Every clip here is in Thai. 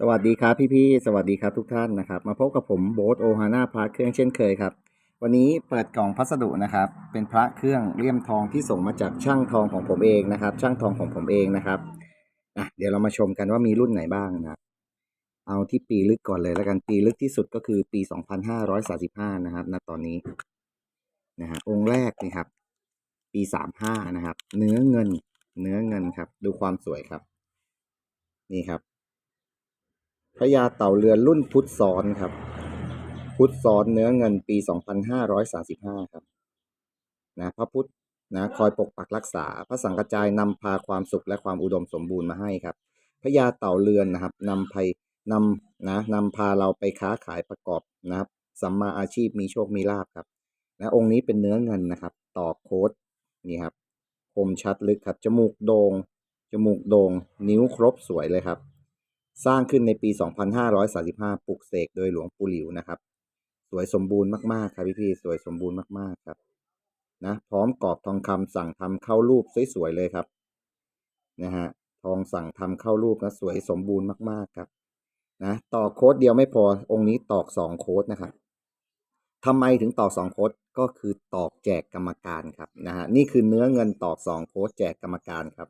สวัสดีครับพี่ๆ สวัสดีครับทุกท่านนะครับ มาพบกับผมโบ๊ทโอฮาน่าพระเครื่องเช่นเคยครับ วันนี้เปิดกล่องพัสดุนะครับ เป็นพระเครื่องเลี่ยมทองที่ส่งมาจากช่างทองของผมเองนะครับ ช่างทองของผมเองนะครับอะเดี๋ยวเรามาชมกันว่ามีรุ่นไหนบ้างนะ เอาที่ปีลึกก่อนเลยแล้วกันปีลึกที่สุดก็คือปี 2535 นะครับณตอนนี้นะฮะองค์แรกนี่ครับ ปี 35 นะครับ เนื้อเงิน เนื้อเงินครับ ดูความสวยครับ นี่ครับ พระยาเต่าเรือนรุ่นพุทธซ้อนครับ พุทธซ้อนเนื้อเงินปี 2535 ครับนะพระพุทธนะคอยปกปักรักษา พระสังกจายนำพาความสุขและความอุดมสมบูรณ์มาให้ครับพระยาเต่าเรือนนะครับนำไปนำนะนำพาเราไปค้าขายประกอบนะครับสัมมาอาชีพมีโชคมีลาภครับนะองค์นี้เป็นเนื้อเงินนะครับ ต่อโค้ดนี่ครับคมชัดลึกครับจมูกโดง่งจมูกโด่งนิ้วครบสวยเลยครับ สร้างขึ้นในปี 2535 ปลุกเสกโดยหลวงปู่หลิวนะครับ สวยสมบูรณ์มาก ๆ ครับพี่ๆ สวยสมบูรณ์มาก ๆ ครับนะพร้อมกรอบทองคำสั่งทำเข้ารูปสวยๆเลยครับนะฮะทองสั่งทำเข้ารูปนะสวยสมบูรณ์มากๆครับนะต่อโค้ดเดียวไม่พอองค์นี้ตอกสองโค้ดนะครับทำไมถึงตอกสองโค้ดก็คือตอกแจกกรรมการครับนะฮะนี่คือเนื้อเงินตอกสองโค้ดแจกกรรมการครับ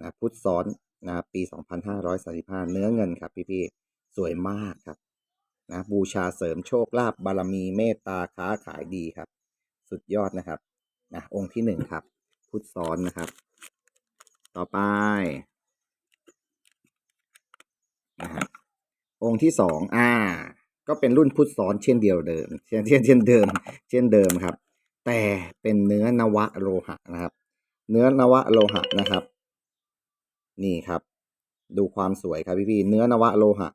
นะพุทธซ้อน นะปี 2535 เนื้อเงินครับพี่ๆสวยมากครับนะบูชาเสริมโชคลาภบารมีเมตตาค้าขายดีครับ สุดยอดนะครับนะองค์ที่หนึ่งครับ พุทธซ้อนนะครับ ต่อไปนะฮะองค์ที่สองอ่า ก็เป็นรุ่นพุทธซ้อนเช่นเดียวเดิม เช่นเช่นเช่นเดิม เช่นเดิมครับ แต่เป็นเนื้อนวะโลหะนะครับ เนื้อนวะโลหะนะครับ นี่ครับ ดูความสวยครับพี่พี่ๆเนื้อนวะโลหะ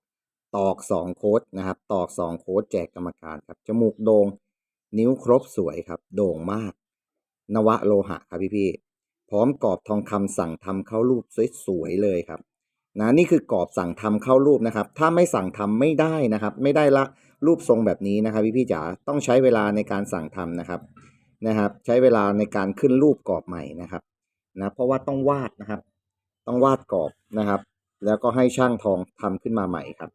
ตอกสองโค้ดนะครับ ตอกสองโค้ดแจกกรรมการครับ จมูกโดง่งนิ้วครบสวยครับ โด่งมาก นวะโลหะครับพี่พี่ๆพร้อมกรอบทองคำสั่งทำเข้ารูปสวยๆเลยครับนะนี่คือกรอบสั่งทำเข้ารูปนะครับ ถ้าไม่สั่งทำไม่ได้นะครับ ไม่ได้ละรูปทรงแบบนี้นะครับพี่พี่ๆจ๋าต้องใช้เวลาในการสั่งทำนะครับนะครับ ใช้เวลาในการขึ้นรูปกรอบใหม่นะครับนะเพราะว่าต้องวาดนะครับ ต้องวาดกรอบนะครับ แล้วก็ให้ช่างทองทำขึ้นมาใหม่ครับ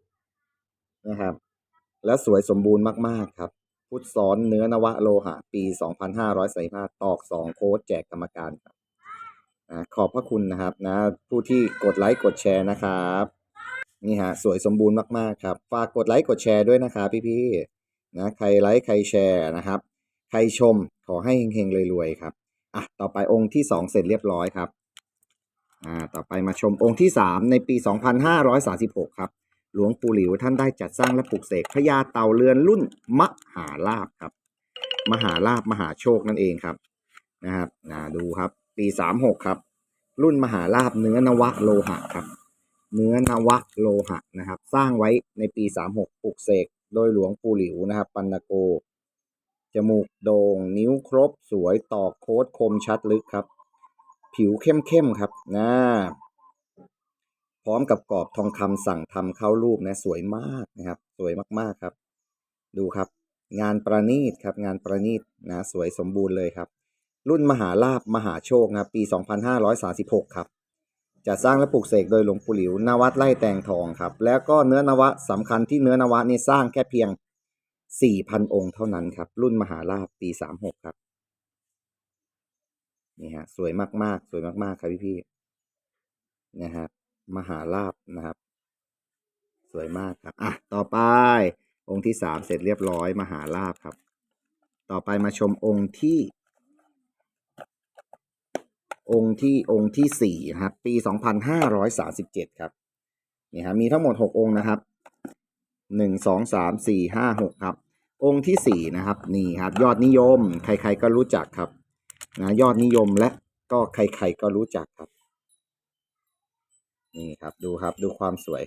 นะครับ และสวยสมบูรณ์มากๆครับ พุทธซ้อนเนื้อนวะโลหะ ปี 2535ตอก 2 โค้ดแจกกรรมการครับอ่าขอบพระคุณนะครับนะ ผู้ที่กดไลค์กดแชร์นะครับนี่ฮะสวยสมบูรณ์มากๆครับ ฝากกดไลค์กดแชร์ด้วยนะครับพี่ๆนะใครไลค์ใครแชร์นะครับ ใครชมขอให้เฮงๆรวยๆครับอะต่อไปองค์ที่ 2 เสร็จเรียบร้อยครับ อ่าต่อไปมาชมองค์ที่ 3 ในปี 2536 ครับ หลวงปู่หลิวท่านได้จัดสร้างและปลุกเสกพญาเต่าเรือนรุ่นมหาลาภครับ มหาลาภมหาโชคนั่นเองครับนะครับนะดูครับ ปี 36 ครับ รุ่นมหาลาภเนื้อนวะโลหะครับ เนื้อนวะโลหะนะครับ สร้างไว้ในปี 36 ปลุกเสกโดยหลวงปู่หลิวนะครับ ปันนโกจมูกโดง่งนิ้วครบสวยตอกโค้ดคมชัดลึกครับ ผิวเข้มๆครับนะพร้อมกับกรอบทองคำสั่งทำเข้ารูปนะ สวยมากนะครับ สวยมากๆครับ ดูครับ งานประณีตครับ งานประณีตนะสวยสมบูรณ์เลยครับ รุ่นมหาลาภมหาโชคนะครับปี 2536 ครับจะสร้างและปลูกเสกโดยหลวงปู่หลิวนวัดไล่แตงทองครับ แล้วก็เนื้อนวะสำคัญที่เนื้อนวะนี่สร้างแค่เพียง 4,000 องค์เท่านั้นครับ รุ่นมหาลาภปี 36 ครับ นี่ฮะสวยมากๆ สวยมากๆ ครับพี่ๆนะฮะมหาลาบนะครับ สวยมากครับอะต่อไปองค์ที่สามเสร็จเรียบร้อยมหาลาบครับ ต่อไปมาชมองค์ที่ องค์ที่องค์ที่สี่นะครับ ปีสองพันห้าร้อยสาสิบเจ็ดครับนี่ฮะมีทั้งหมดหกองค์นะครับหนึ่งสองสามสี่ห้าหกครับ องค์ที่สี่นะครับ นี่ครับ ยอดนิยม ใครๆก็รู้จักครับ นะยอดนิยมและก็ใครๆก็รู้จักครับ นี่ครับดูครับดูความสวย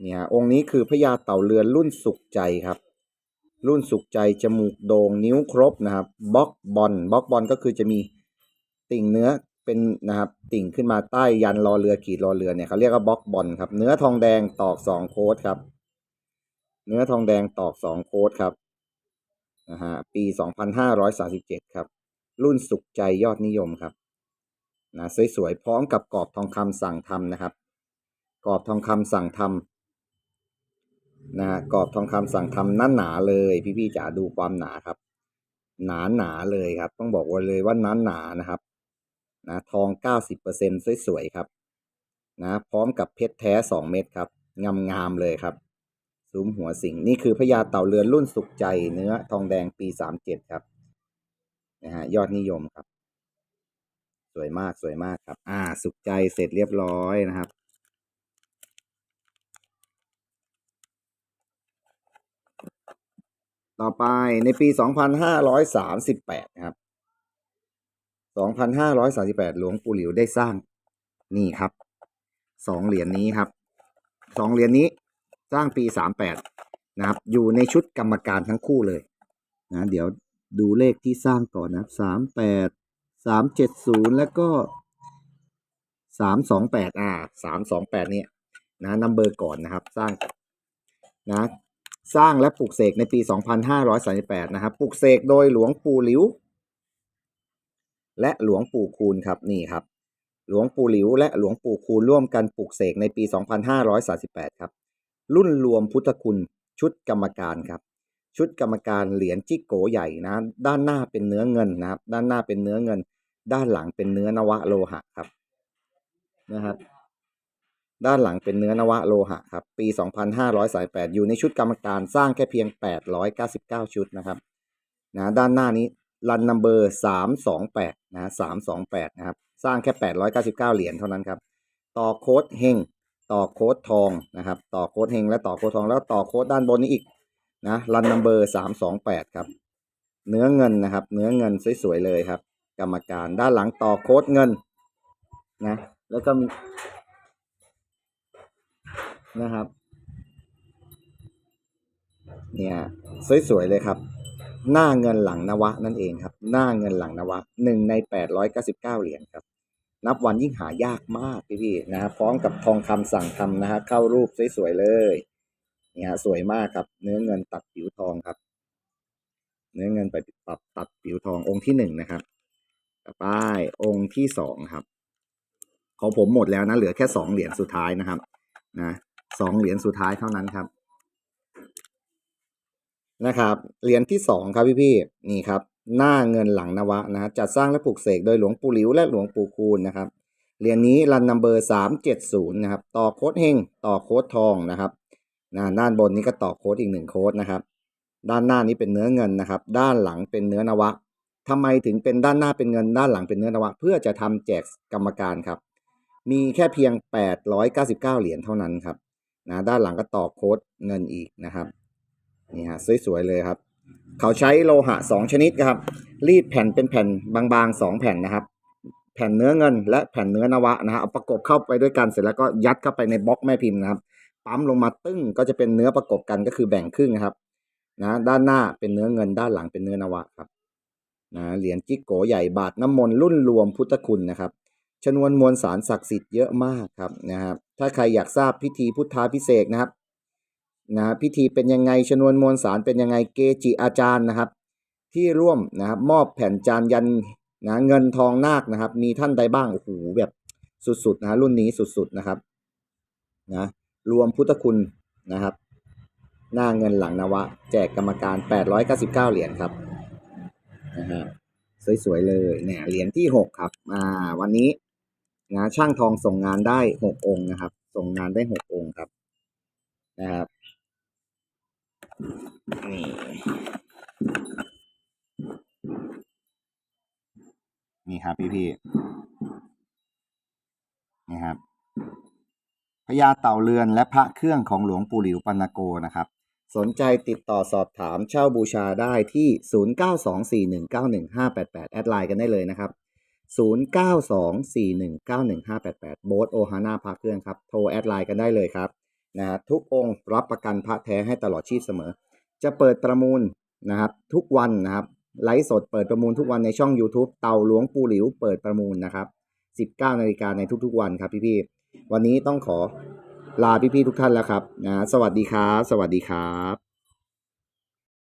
เนี่ยองค์นี้คือพญาเต่าเรือนรุ่นสุขใจครับ รุ่นสุขใจจมูกโด่งนิ้วครบนะครับบล็อกบอลบล็อกบอลก็คือจะมีติ่งเนื้อเป็นนะครับติ่งขึ้นมาใต้ยันรอเรือขีดรอเรือเนี่ยเขาเรียกว่าบล็อกบอลครับ เนื้อทองแดงตอกสองโค้ดครับ เนื้อทองแดงตอกสองโค้ดครับ นะฮะปีสองพันห้าร้อยสาสิบเจ็ดครับ รุ่นสุขใจยอดนิยมครับนะสวยๆพร้อมกับกรอบทองคำสั่งทำนะครับ กรอบทองคำสั่งทำนะฮะกรอบทองคำสั่งทำหนาหนาเลย พี่ๆจ๋าดูความหนาครับ หนาหนาเลยครับ ต้องบอกว่าเลยว่าหนาหนานะครับนะทอง 90%สวยๆครับนะพร้อมกับเพชรแท้ 2 เม็ดครับงามๆเลยครับ ซุ้มหัวสิงนี่คือพญาเต่าเรือนรุ่นสุขใจเนื้อทองแดงปี37ครับนะฮะยอดนิยมครับ สวยมากสวยมากครับ อ่า สุขใจเสร็จเรียบร้อยนะครับต่อไปในปี 2538 นะครับ 2538 หลวงปู่หลิวได้สร้าง นี่ครับ สองเหรียญนี้ครับ สองเหรียญนี้ สร้างปี38นะครับ อยู่ในชุดกรรมการทั้งคู่เลยนะเดี๋ยวดูเลขที่สร้างก่อนนะครับ38 370แล้วก็328อ่า328เนี่ยนะนัมเบอร์ก่อนนะครับสร้างนะสร้างและปลูกเสกในปี 2538 นะครับ ปลูกเสกโดยหลวงปู่หลิว และหลวงปู่คูณครับนี่ครับ หลวงปู่หลิว และหลวงปู่คูณร่วมกันปลูกเสกในปี 2538 ครับ รุ่นรวมพุทธคุณชุดกรรมการครับ ชุดกรรมการเหรียญจิกโกใหญ่นะด้านหน้าเป็นเนื้อเงินนะครับ ด้านหน้าเป็นเนื้อเงิน ด้านหลังเป็นเนื้อนวะโลหะครับนะครับ ด้านหลังเป็นเนื้อนวะโลหะครับ ปี 2538อยู่ในชุดกรรมการสร้างแค่เพียง 899 ชุดนะครับนะด้านหน้านี้รันนัมเบอร์328นะ328นะครับ สร้างแค่899เหรียญเท่านั้นครับ ต่อโค้ดเฮง ต่อโค้ดทองนะครับ ต่อโค้ดเฮงและต่อโค้ดทองแล้วต่อโค้ดด้านบนนี้อีกนะรันนัมเบอร์328ครับ เนื้อเงินนะครับ เนื้อเงินสวยๆเลยครับ กรรมการด้านหลังต่อโค้ดเงินนะ แล้วก็มีนะครับ เนี่ยสวยๆเลยครับ หน้าเงินหลังนวะนั่นเองครับ หน้าเงินหลังนวะหนึ่งใน899เหรียญครับ นับวันยิ่งหายากมากพี่ๆนะฮะพร้อมกับทองคำสั่งทำนะฮะเข้ารูปสวยๆเลยเนี่ยสวยมากครับ เนื้อเงินตัดผิวทองครับ เนื้อเงินไปตัดตัดผิวทององค์ที่หนึ่งนะครับต่อไปองค์ที่สองครับของผมหมดแล้วนะเหลือแค่สองเหรียญสุดท้ายนะครับนะสองเหรียญสุดท้ายเท่านั้นครับนะครับเหรียญที่สองครับพี่ๆนี่ครับ หน้าเงินหลังนวะนะฮะจัดสร้างและปลูกเสกโดยหลวงปู่หลิวและหลวงปู่คูณนะครับเหรียญนี้รันนัมเบอร์สามเจ็ดศูนย์นะครับต่อโค้ดเฮงต่อโค้ดทองนะครับนะด้านบนนี้ก็ต่อโค้ดอีกหนึ่งโค้ดนะครับ ด้านหน้านี้เป็นเนื้อเงินนะครับ ด้านหลังเป็นเนื้อนวะทำไมถึงเป็นด้านหน้าเป็นเงิน ด้านหลังเป็นเนื้อนวะ เพื่อจะทำแจกกรรมการครับ มีแค่เพียง 899 เหรียญเท่านั้นครับนะด้านหลังก็ต่อโค้ดเงินอีกนะครับนี่ฮะสวยๆเลยครับ เขาใช้โลหะสองชนิดครับ รีดแผ่นเป็นแผ่นบางๆสองแผ่นนะครับ แผ่นเนื้อเงิน และแผ่นเนื้อนวะนะฮะเอาประกบเข้าไปด้วยกันเสร็จแล้วก็ยัดเข้าไปในบล็อกแม่พิมพ์นะครับปั๊มลงมาตึ้งก็จะเป็นเนื้อประกบกันก็คือแบ่งครึ่งนะครับนะด้านหน้าเป็นเนื้อเงินด้านหลังเป็นเนื้อนวะครับนะเหรียญจิกโกใหญ่บาทน้ำมนต์รุ่นรวมพุทธคุณนะครับ ชนวนมวลสารศักดิ์สิทธิ์เยอะมากครับนะครับ ถ้าใครอยากทราบพิธีพุทธาพิเศษนะครับ นะพิธีเป็นยังไงชนวนมวลสารเป็นยังไงเกจิอาจารย์นะครับ ที่ร่วมนะครับมอบแผ่นจานยันนะเงินทองนาคนะครับ มีท่านใดบ้างโอ้โหแบบสุดๆนะรุ่นนี้สุดๆนะครับนะรวมพุทธคุณนะครับ หน้าเงินหลังนวะ แจกกรรมการ 899 เหรียญครับนะฮะสวยๆเลยเนี่ยเหรียญที่ 6 ครับอ่าวันนี้นะช่างทองส่งงานได้ 6 องค์นะครับ ส่งงานได้ 6 องค์ครับนะครับ นี่นี่ครับพี่พี่นี่ครับพญาเต่าเรือนและพระเครื่องของหลวงปู่หลิวปัณโกนะครับ สนใจติดต่อสอบถามเช่าบูชาได้ที่ 0924191588 แอดไลน์กันได้เลยนะครับ 0924191588 โบสโอฮาน่าพระเครื่องครับ โทรแอดไลน์กันได้เลยครับ นะฮะทุกองค์รับประกันพระแท้ให้ตลอดชีพเสมอ จะเปิดประมูลนะครับทุกวันนะครับไลฟ์สดเปิดประมูลทุกวันในช่อง YouTube เต่าหลวงปูหลิวเปิดประมูลนะครับ 19นาฬิกาในทุกๆวันครับพี่ๆวันนี้ต้องขอลาพี่ๆทุกท่านแล้วครับนะสวัสดีครับ สวัสดีครับ